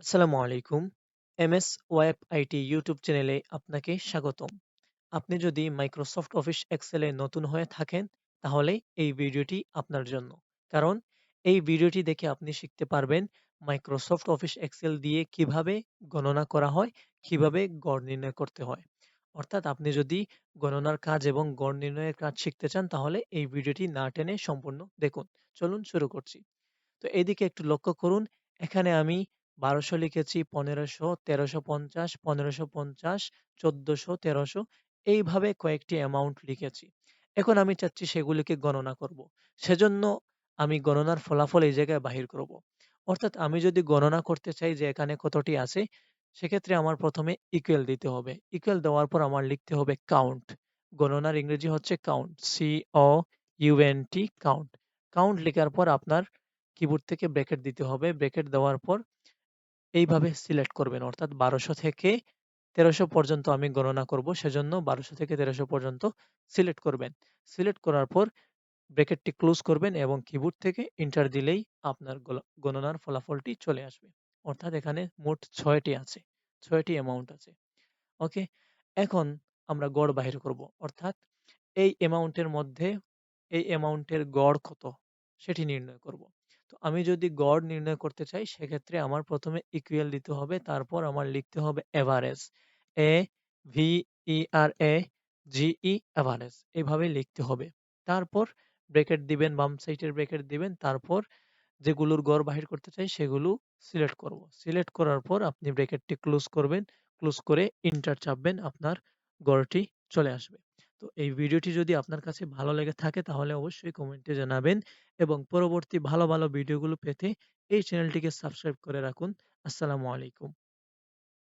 আসসালামু আলাইকুম। MS web IT YouTube চ্যানেলে আপনাকে স্বাগতম। আপনি যদি মাইক্রোসফট অফিস এক্সেলে নতুন হয়ে থাকেন, তাহলে এই ভিডিওটি আপনার জন্য। কারণ এই ভিডিওটি দেখে আপনি শিখতে পারবেন মাইক্রোসফট অফিস এক্সেল দিয়ে কীভাবে গণনা করা হয়, কীভাবে গড় নির্ণয় করতে হয়। অর্থাৎ আপনি যদি গণনার কাজ এবং গড় নির্ণয়ের কাজ শিখতে চান, তাহলে এই ভিডিওটি না টেনে সম্পূর্ণ দেখুন। চলুন শুরু করছি। তো এদিকে একটু লক্ষ্য করুন, এখানে আমি ১২০০ লিখেছি, ১৫০০, ১৩৫০, ১৫৫০, ১৪০০, ১৩০০ এইভাবে কয়েকটি অ্যামাউন্ট লিখেছি। এখন আমি চাচ্ছি সেগুলিকে গণনা করব। সেজন্য আমি গণনার ফলাফল এই জায়গায় বাহির করব। অর্থাৎ আমি যদি গণনা করতে চাই যে এখানে কতটি আছে, সেক্ষেত্রে আমার প্রথমে ইকুয়াল দিতে হবে। ইকুয়াল দেওয়ার পর আমার লিখতে হবে কাউন্ট। গণনার ইংরেজি হচ্ছে count. C O U N T count. Count লেখার পর আপনার কিবোর্ড থেকে ব্র্যাকেট দিতে হবে। ব্র্যাকেট দেওয়ার পর এইভাবে সিলেক্ট করবেন। অর্থাৎ বারোশো থেকে তেরোশো পর্যন্ত আমি গণনা করব, সেজন্য বারোশো থেকে তেরোশো পর্যন্ত সিলেক্ট করবেন। সিলেক্ট করার পর ব্র্যাকেটটি ক্লোজ করবেন এবং কিবোর্ড থেকে ইন্টার দিলেই আপনার গণনার ফলাফলটি চলে আসবে। অর্থাৎ এখানে মোট ছয়টি আছে, ছয়টি অ্যামাউন্ট আছে। ওকে এখন আমরা গড় বাহির করব। অর্থাৎ এই অ্যামাউন্টের মধ্যে, এই অ্যামাউন্টের গড় কত, সেটি নির্ণয় করব। তো আমি যদি গড় নির্ণয় করতে চাই, সেক্ষেত্রে আমার প্রথমে ইকুয়াল দিতে হবে, তারপর আমার লিখতে হবে average A V E R A G E average এভাবে লিখতে হবে। তারপর ব্রেকেট দিবেন, বাম সাইডের ব্রেকেট দিবেন, তারপর যেগুলোর গড় বাহির করতে চাই, সেগুলো সিলেক্ট করব। সিলেক্ট করার পর আপনি ব্রেকেটটি ক্লোজ করবেন। ক্লোজ করে ইন্টার চাপবেন, আপনার গড়টি চলে আসবে। তো এই ভিডিওটি যদি আপনার কাছে ভালো লেগে থাকে তাহলে অবশ্যই কমেন্টে জানাবেন এবং পরবর্তী ভালো ভালো ভিডিওগুলো পেতে এই চ্যানেলটিকে সাবস্ক্রাইব করে রাখুন। আসসালামু আলাইকুম।